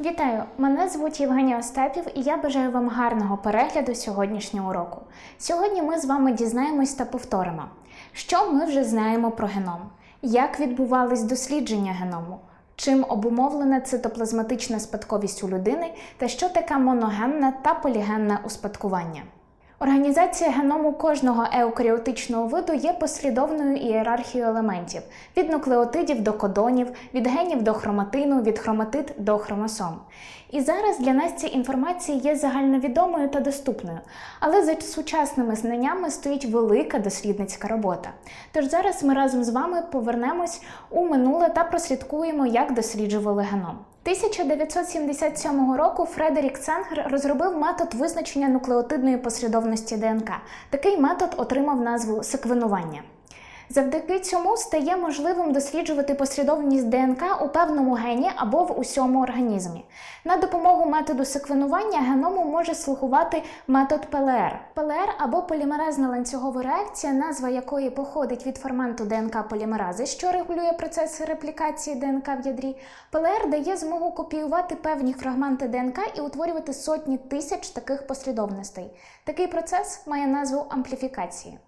Вітаю! Мене звуть Євгенія Остапів, і я бажаю вам гарного перегляду сьогоднішнього уроку. Сьогодні ми з вами дізнаємось та повторимо, що ми вже знаємо про геном, як відбувались дослідження геному, чим обумовлена цитоплазматична спадковість у людини та що таке моногенне та полігенне успадкування. Організація геному кожного еукаріотичного виду є послідовною ієрархією елементів від нуклеотидів до кодонів, від генів до хроматину, від хроматид до хромосом. І зараз для нас ця інформація є загальновідомою та доступною, але за сучасними знаннями стоїть велика дослідницька робота. Тож зараз ми разом з вами повернемось у минуле та прослідкуємо, як досліджували геном. 1977 року Фредерік Ценгер розробив метод визначення нуклеотидної послідовності ДНК. Такий метод отримав назву секвенування. Завдяки цьому стає можливим досліджувати послідовність ДНК у певному гені або в усьому організмі. На допомогу методу секвенування геному може слугувати метод ПЛР. ПЛР або полімеразна ланцюгова реакція, назва якої походить від ферменту ДНК полімерази, що регулює процес реплікації ДНК в ядрі. ПЛР дає змогу копіювати певні фрагменти ДНК і утворювати сотні тисяч таких послідовностей. Такий процес має назву ампліфікації.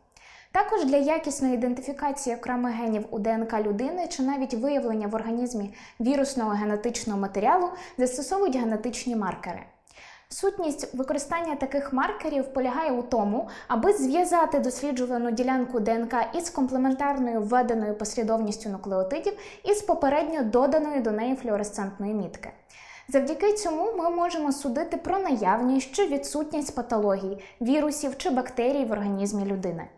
Також для якісної ідентифікації окремих генів у ДНК людини чи навіть виявлення в організмі вірусного генетичного матеріалу застосовують генетичні маркери. Сутність використання таких маркерів полягає у тому, аби зв'язати досліджувану ділянку ДНК із комплементарною введеною послідовністю нуклеотидів із попередньо доданою до неї флуоресцентної мітки. Завдяки цьому ми можемо судити про наявність чи відсутність патологій, вірусів чи бактерій в організмі людини.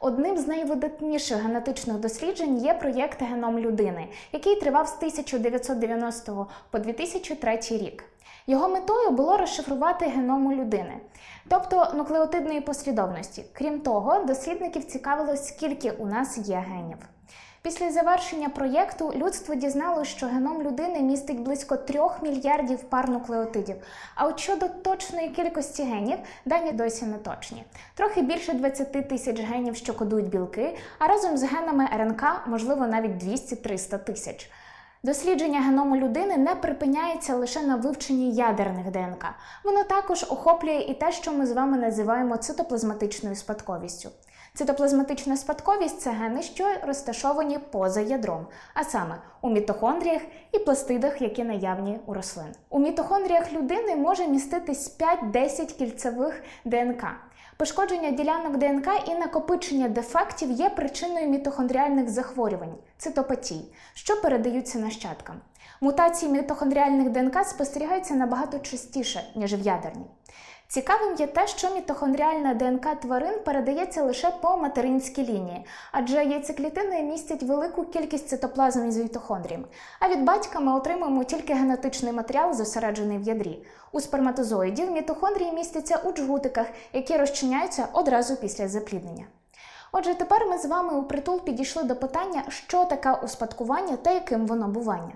Одним з найвидатніших генетичних досліджень є проєкт Геном людини, який тривав з 1990 по 2003 рік. Його метою було розшифрувати геному людини, тобто нуклеотидної послідовності. Крім того, дослідників цікавило, скільки у нас є генів. Після завершення проєкту людство дізналося, що геном людини містить близько 3 мільярдів пар нуклеотидів. А от щодо точної кількості генів, дані досі не точні. Трохи більше 20 тисяч генів, що кодують білки, а разом з генами РНК, можливо, навіть 200-300 тисяч. Дослідження геному людини не припиняється лише на вивченні ядерних ДНК. Воно також охоплює і те, що ми з вами називаємо цитоплазматичною спадковістю. Цитоплазматична спадковість це гени, що розташовані поза ядром, а саме у мітохондріях і пластидах, які наявні у рослин. У мітохондріях людини може міститись 5-10 кільцевих ДНК. Пошкодження ділянок ДНК і накопичення дефектів є причиною мітохондріальних захворювань цитопатій, що передаються нащадкам. Мутації мітохондріальних ДНК спостерігаються набагато частіше, ніж в ядерній. Цікавим є те, що мітохондріальна ДНК тварин передається лише по материнській лінії, адже яйцеклітини містять велику кількість цитоплазми з мітохондріями, а від батька ми отримуємо тільки генетичний матеріал, зосереджений в ядрі. У сперматозоїдів мітохондрії містяться у джгутиках, які розчиняються одразу після запліднення. Отже, тепер ми з вами у притул підійшли до питання, що таке успадкування та яким воно буває.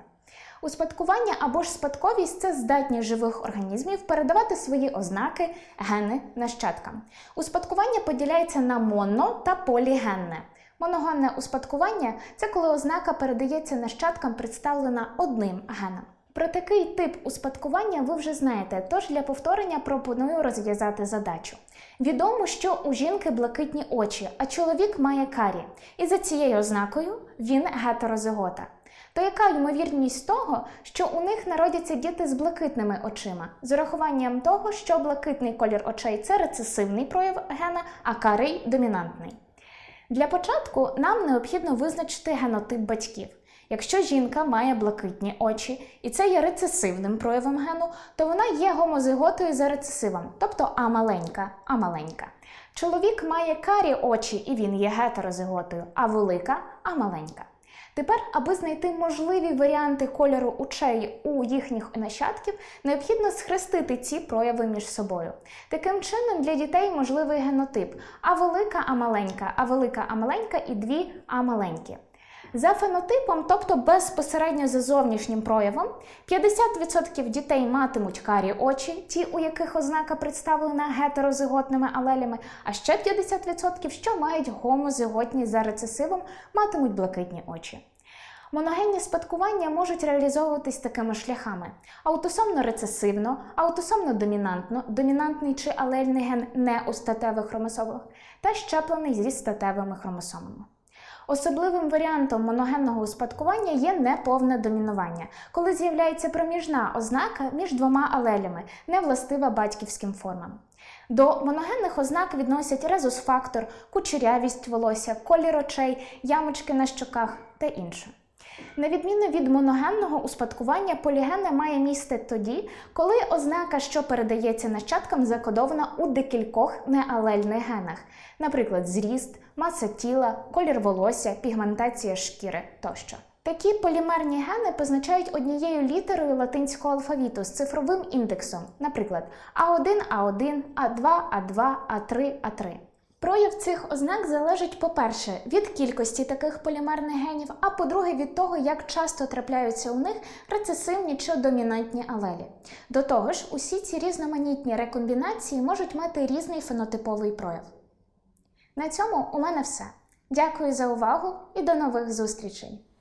Успадкування або ж спадковість це здатність живих організмів передавати свої ознаки, гени нащадкам. Успадкування поділяється на моно та полігенне. Моногенне успадкування це коли ознака передається нащадкам, представлена одним геном. Про такий тип успадкування ви вже знаєте, тож для повторення пропоную розв'язати задачу. Відомо, що у жінки блакитні очі, а чоловік має карі, і за цією ознакою він гетерозигота. То яка ймовірність того, що у них народяться діти з блакитними очима, з урахуванням того, що блакитний колір очей це рецесивний прояв гена, а карий домінантний? Для початку нам необхідно визначити генотип батьків. Якщо жінка має блакитні очі, і це є рецесивним проявом гену, то вона є гомозиготою за рецесивом, тобто А маленька, А маленька. Чоловік має карі очі, і він є гетерозиготою, а велика А маленька. Тепер, аби знайти можливі варіанти кольору очей у їхніх нащадків, необхідно схрестити ці прояви між собою. Таким чином, для дітей можливий генотип А велика, а маленька, а велика, а маленька і дві А маленькі. За фенотипом, тобто безпосередньо за зовнішнім проявом, 50% дітей матимуть карі очі, ті, у яких ознака представлена гетерозиготними алелями, а ще 50%, що мають гомозиготні за рецесивом, матимуть блакитні очі. Моногенні спадкування можуть реалізовуватись такими шляхами: аутосомно-рецесивно, аутосомно-домінантно, домінантний чи алельний ген не у статевих хромосомах, та щеплений зі статевими хромосомами. Особливим варіантом моногенного успадкування є неповне домінування, коли з'являється проміжна ознака між двома алелями, не властива батьківським формам. До моногенних ознак відносять резус-фактор, кучерявість волосся, колір очей, ямочки на щоках та інше. На відміну від моногенного успадкування, полігенне має місце тоді, коли ознака, що передається нащадкам, закодована у декількох неалельних генах, наприклад, зріст, маса тіла, колір волосся, пігментація шкіри тощо. Такі полімерні гени позначають однією літерою латинського алфавіту з цифровим індексом, наприклад, А1, А1, А2, А2, А3, А3. Прояв цих ознак залежить, по-перше, від кількості таких полімерних генів, а по-друге, від того, як часто трапляються у них рецесивні чи домінантні алелі. До того ж, усі ці різноманітні рекомбінації можуть мати різний фенотиповий прояв. На цьому у мене все. Дякую за увагу і до нових зустрічей!